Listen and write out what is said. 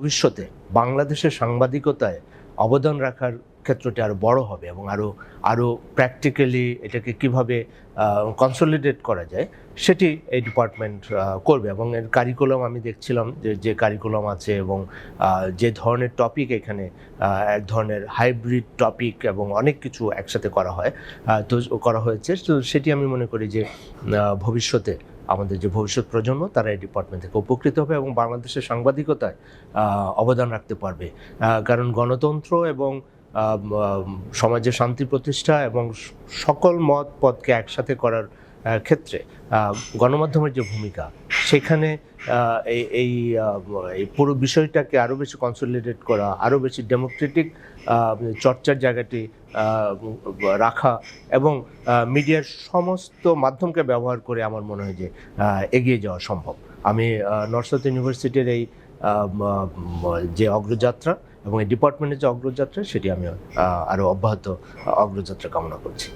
ভবিষ্যতে বাংলাদেশের সাংবাদিকতায় অবদান রাখার ক্ষেত্রটি আরও বড় হবে এবং আরও আরও প্র্যাকটিক্যালি এটাকে কীভাবে কনসলিডেট করা যায়, সেটি এই ডিপার্টমেন্ট করবে এবং এর কারিকুলাম আমি দেখছিলাম যে যে কারিকুলাম আছে এবং যে ধরনের টপিক এখানে এক ধরনের হাইব্রিড টপিক এবং অনেক কিছু একসাথে করা হয় তো করা হয়েছে। তো সেটি আমি মনে করি যে ভবিষ্যতে আমাদের যে ভবিষ্যৎ প্রজন্ম, তারা এই ডিপার্টমেন্ট থেকে উপকৃত হবে এবং বাংলাদেশের সাংবাদিকতায় অবদান রাখতে পারবে। কারণ গণতন্ত্র এবং সমাজে শান্তি প্রতিষ্ঠা এবং সকল মত পদকে একসাথে করার ক্ষেত্রে গণমাধ্যমের যে ভূমিকা, সেখানে এই এই পুরো বিষয়টাকে আরও বেশি কনসলিডেট করা আরও বেশি ডেমোক্রেটিক চর্চার জায়গাটি রাখা এবং মিডিয়ার সমস্ত মাধ্যমকে ব্যবহার করে আমার মনে হয় যে এগিয়ে যাওয়া সম্ভব। আমি নর্থ সাউথ ইউনিভার্সিটির এই যে অগ্রযাত্রা এবং এই ডিপার্টমেন্টের যে অগ্রযাত্রা সেটি আমি আরও অব্যাহত অগ্রযাত্রা কামনা করছি।